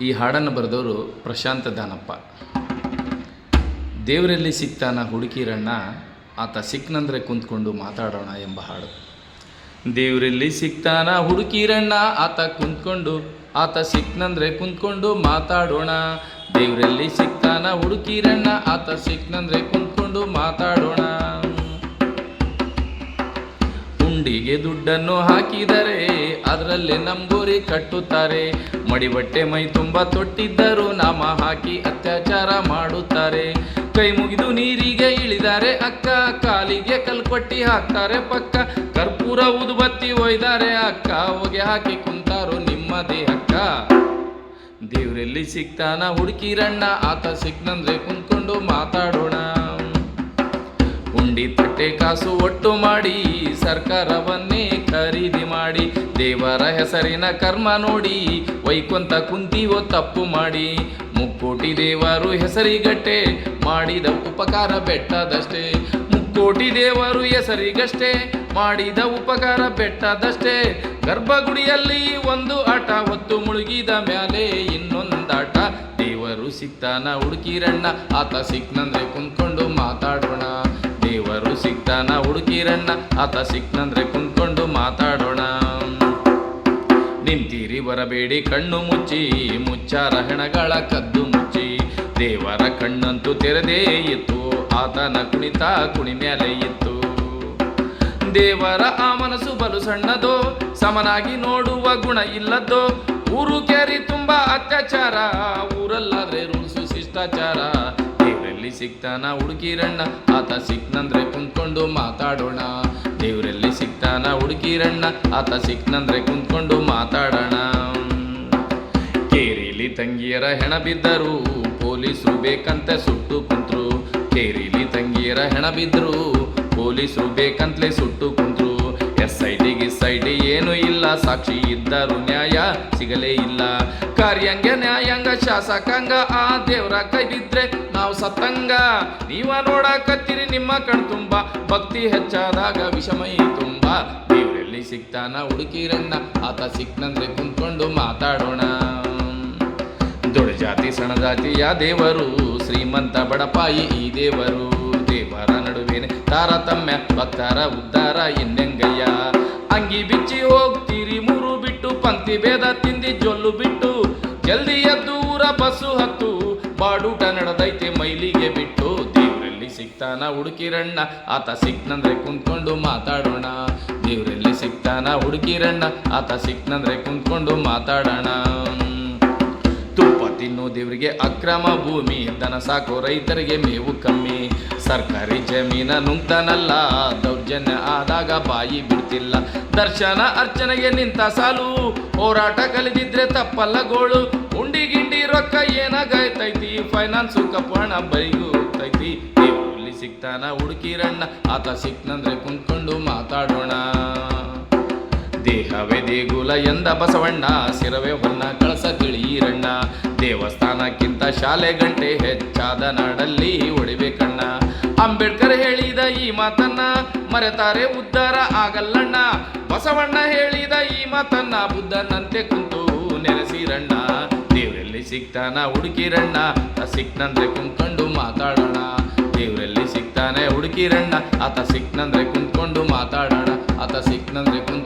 ಈ ಹಾಡನ್ನು ಬರೆದವರು ಪ್ರಶಾಂತ ದಾನಪ್ಪ. ದೇವರಲ್ಲಿ ಸಿಗ್ತಾನ ಹುಡುಕಿರಣ್ಣ, ಆತ ಸಿಕ್ನಂದ್ರೆ ಕುಂತ್ಕೊಂಡು ಮಾತಾಡೋಣ ಎಂಬ ಹಾಡು. ದೇವರಲ್ಲಿ ಸಿಗ್ತಾನ ಹುಡುಕಿರಣ್ಣ, ಆತ ಕುಂತ್ಕೊಂಡು, ಆತ ಸಿಕ್ನಂದ್ರೆ ಕುಂತ್ಕೊಂಡು ಮಾತಾಡೋಣ. ದೇವರಲ್ಲಿ ಸಿಗ್ತಾನ ಹುಡುಕಿರಣ್ಣ, ಆತ ಸಿಕ್ನಂದ್ರೆ ಕುಂತ್ಕೊಂಡು ಮಾತಾಡೋಣ. ಹುಂಡಿಗೆ ದುಡ್ಡನ್ನು ಹಾಕಿದರೆ, ಅದರಲ್ಲಿ ನಂಬೂರಿ ಕಟ್ಟುತ್ತಾರೆ. ಮಡಿಬಟ್ಟೆ ಮೈ ತುಂಬ ತೊಟ್ಟಿದ್ದರು. ನಾಮ ಹಾಕಿ ಅತ್ಯಾಚಾರ ಮಾಡುತ್ತಾರೆ. ಕೈ ಮುಗಿದು ನೀರಿಗೆ ಇಳಿದಾರೆ ಅಕ್ಕ, ಕಾಲಿಗೆ ಕಲ್ಕೊಟ್ಟಿ ಹಾಕ್ತಾರೆ ಪಕ್ಕ. ಕರ್ಪೂರ ಉದುಬತ್ತಿ ಒಯ್ದಾರೆ ಅಕ್ಕ, ಹೋಗಿ ಹಾಕಿ ಕುಂತಾರೋ ನಿಮ್ಮ ದೇಹಕ್ಕ. ದೇವ್ರೆಲ್ಲಿ ಸಿಗ್ತಾನ ಹುಡುಕಿರಣ್ಣ ಆತ ಸಿಕ್ನಂದ್ರೆ ಕುಂತ್ಕೊಂಡು ಮಾತಾಡೋಣ. ಉಂಡಿ ತಟ್ಟೆ ಕಾಸು ಒಟ್ಟು ಮಾಡಿ, ಸರ್ಕಾರವನ್ನೇ ಖರೀದಿ ಮಾಡಿ, ದೇವರ ಹೆಸರಿನ ಕರ್ಮ ನೋಡಿ ವೈಕುಂತ ಕುಂತೀವೋ ತಪ್ಪು ಮಾಡಿ, ಮುಕ್ಕೋಟಿ ದೇವರು ಹೆಸರಿಗಟ್ಟೆ ಮಾಡಿದ ಉಪಕಾರ ಬೆಟ್ಟದಷ್ಟೇ, ಮುಕ್ಕೋಟಿ ದೇವರು ಹೆಸರಿಗಷ್ಟೇ ಮಾಡಿದ ಉಪಕಾರ ಬೆಟ್ಟದಷ್ಟೇ, ಗರ್ಭಗುಡಿಯಲ್ಲಿ ಒಂದು ಆಟ ಹೊತ್ತು ಮುಳುಗಿದ ಮ್ಯಾಲೆ ಇನ್ನೊಂದಾಟ ದೇವರು ಸಿಕ್ತಾನ ಹುಡುಕಿರಣ್ಣ, ಆತ ಸಿಕ್ನಂದ್ರೆ ಕುಂತ್ಕೊಂಡು ಮಾತಾಡೋಣ. ದೇವರು ಸಿಗ್ತಾನ ಹುಡುಕಿರಣ್ಣ ಆತ ಸಿಕ್ನಂದ್ರೆ ಕುಂತ್ಕೊಂಡು ಮಾತಾಡೋಣ. ನಿಂತೀರಿ ಬರಬೇಡಿ ಕಣ್ಣು ಮುಚ್ಚಿ, ಮುಚ್ಚಾರ ಹೆಣಗಳ ಕದ್ದು ಮುಚ್ಚಿ. ದೇವರ ಕಣ್ಣಂತೂ ತೆರೆದೇ ಇತ್ತು, ಆತನ ಕುಣಿತ ಕುಣಿ ಮೇಲೆ ಇತ್ತು. ದೇವರ ಆ ಮನಸ್ಸು ಬಲು ಸಣ್ಣದೋ, ಸಮನಾಗಿ ನೋಡುವ ಗುಣ ಇಲ್ಲದೋ ಊರು ಕೇರಿ ತುಂಬಾ ಅತ್ಯಾಚಾರ, ಊರಲ್ಲಾದ್ರೆ ರೂಲ್ಸು ಶಿಷ್ಟಾಚಾರ. ಸಿಗ್ತಾನ ಹುಡುಕಿರಣ್ಣ. ಆತ ಸಿಕ್ನಂದ್ರೆ ಕುಂತ್ಕೊಂಡು ಮಾತಾಡೋಣ. ದೇವರಲ್ಲಿ ಸಿಗ್ತಾನ ಹುಡುಕಿರಣ್ಣ. ಆತ ಸಿಕ್ನಂದ್ರೆ ಕುಂತ್ಕೊಂಡು ಮಾತಾಡೋಣ. ಕೇರಿಲಿ ತಂಗಿಯರ ಹೆಣ ಬಿದ್ದರು. ಪೊಲೀಸರು ಬೇಕಂತ ಸುಟ್ಟು ಕುಂತ್ರು. ಕೇರಿಲಿ ತಂಗಿಯರ ಹೆಣ ಬಿದ್ದರು. ಪೊಲೀಸರು ಬೇಕಂತಲೇ ಸುಟ್ಟು ಕುಂತ್ರು. ಎಸ್ ಐ ಡಿ ಗಿಸ್ ಐ ಏನೂ ಇಲ್ಲ. ಸಾಕ್ಷಿ ಇದ್ದರು ನ್ಯಾಯ ಸಿಗಲೇ ಇಲ್ಲ. ಕಾರ್ಯಂಗೆ ನ್ಯಾಯಾಂಗ ಶಾಸಕಾಂಗ ಆ ದೇವ್ರ ಕೈ ಬಿದ್ರೆ ನಾವು ಸತ್ತಂಗ. ನೀವ ನೋಡಕತ್ತೀರಿ ನಿಮ್ಮ ಕಣ್ ತುಂಬ. ಭಕ್ತಿ ಹೆಚ್ಚಾದಾಗ ವಿಷಮೈ ತುಂಬ. ದೇವ್ರೆಲ್ಲಿ ಸಿಗ್ತಾನ ಹುಡುಕಿರಣ್ಣ ಆತ ಸಿಕ್ನಂದ್ರೆ ಕುಂತ್ಕೊಂಡು ಮಾತಾಡೋಣ. ದೊಡ್ಡ ಜಾತಿ, ಸಣ್ಣ ಜಾತಿಯ ದೇವರು? ಶ್ರೀಮಂತ ಬಡಪಾಯಿ ಈ ದೇವರು. ದೇವರ ನಡುವೇನೆ ತಾರತಮ್ಯ ಭಕ್ತರ ಉದ್ಧಾರ ಇನ್ನೆಂಗಯ್ಯ. ಅಂಗಿ ಬಿಚ್ಚಿ ಹೋಗ್ತೀರಿ, ಮೂರು ಬಿಟ್ಟು, ಪಂಕ್ತಿ, ಭೇದ ತಿಂದಿ, ಜೊಲ್ಲು ಬಿಟ್ಟು. ಜಲ್ದಿ ಎದ್ದು ಬಸ್ಸು ಹತ್ತು. ಬಾಡೂಟ ನಡೆದೈತೆ ಮೈಲಿಗೆ ಬಿಟ್ಟು. ದೇವ್ರಲ್ಲಿ ಸಿಗ್ತಾನ ಹುಡುಕಿರಣ್ಣ. ಆತ ಸಿಕ್ನಂದ್ರೆ ಕುಂತ್ಕೊಂಡು ಮಾತಾಡೋಣ. ದೇವ್ರಲ್ಲಿ ಸಿಗ್ತಾನ ಹುಡುಕಿರಣ್ಣ. ಆತ ಸಿಕ್ನಂದ್ರೆ ಕುಂತ್ಕೊಂಡು ಮಾತಾಡೋಣ. ತುಪ್ಪ ತಿನ್ನೋ ದೇವರಿಗೆ ಅಕ್ರಮ ಭೂಮಿ. ದನ ಸಾಕೋ ರೈತರಿಗೆ ಮೇವು ಕಮ್ಮಿ. ಸರ್ಕಾರಿ ಜಮೀನ ನುಂಗ್ತಾನಲ್ಲ. ದೌರ್ಜನ್ಯ ಆದಾಗ ಬಾಯಿ ಬಿಡ್ತಿಲ್ಲ. ದರ್ಶನ ಅರ್ಚನೆಗೆ ನಿಂತ ಸಾಲು. ಹೋರಾಟ ಕಲಿದಿದ್ರೆ ತಪ್ಪಲ್ಲ ಗೋಳು. ರೊಕ್ಕ ಏನಾಗೈತೈತಿ? ಫೈನಾನ್ಸು ಹಣ ಹೋಗ್ತೈತಿ ಇಲ್ಲಿ ಸಿಗ್ತಾನ ಹುಡುಕಿರಣ್ಣ, ಆತ ಸಿಕ್ನಂದ್ರೆ ಕುಂತ್ಕೊಂಡು ಮಾತಾಡೋಣ. ದೇಹವೇ ದೇಗುಲ ಎಂದ ಬಸವಣ್ಣ, ಸಿರವೇ ಹೊನ್ನ ಕಳಸ ತಿಳಿಯಿರಣ್ಣ. ದೇವಸ್ಥಾನಕ್ಕಿಂತ ಶಾಲೆ ಗಂಟೆ ಹೆಚ್ಚಾದ ನಾಡಲ್ಲಿ ಒಡಿಬೇಕಣ್ಣ ಅಂಬೇಡ್ಕರ್ ಹೇಳಿದ ಈ ಮಾತನ್ನ ಮರೆತಾರೆ ಉದ್ಧಾರ ಆಗಲ್ಲಣ್ಣ. ಬಸವಣ್ಣ ಹೇಳಿದ ಈ ಮಾತನ್ನ ಬುದ್ಧನಂತೆ ಕುಂತು ನೆನೆಸಿರಣ್ಣ. ದೇವರಲ್ಲಿ ಸಿಗ್ತಾನ ಹುಡುಕಿರಣ್ಣ. ಸಿಕ್ನಂದ್ರೆ ಕುಂತ್ಕೊಂಡು ಮಾತಾಡೋಣ. ದೇವರಲ್ಲಿ ಸಿಗ್ತಾನೆ ಹುಡುಕಿರಣ್ಣ. ಆತ ಸಿಕ್ನಂದ್ರೆ ಕುಂತ್ಕೊಂಡು ಮಾತಾಡೋಣ. ಆತ ಸಿಕ್ನಂದ್ರೆ ಮಾತಾಡೋಣ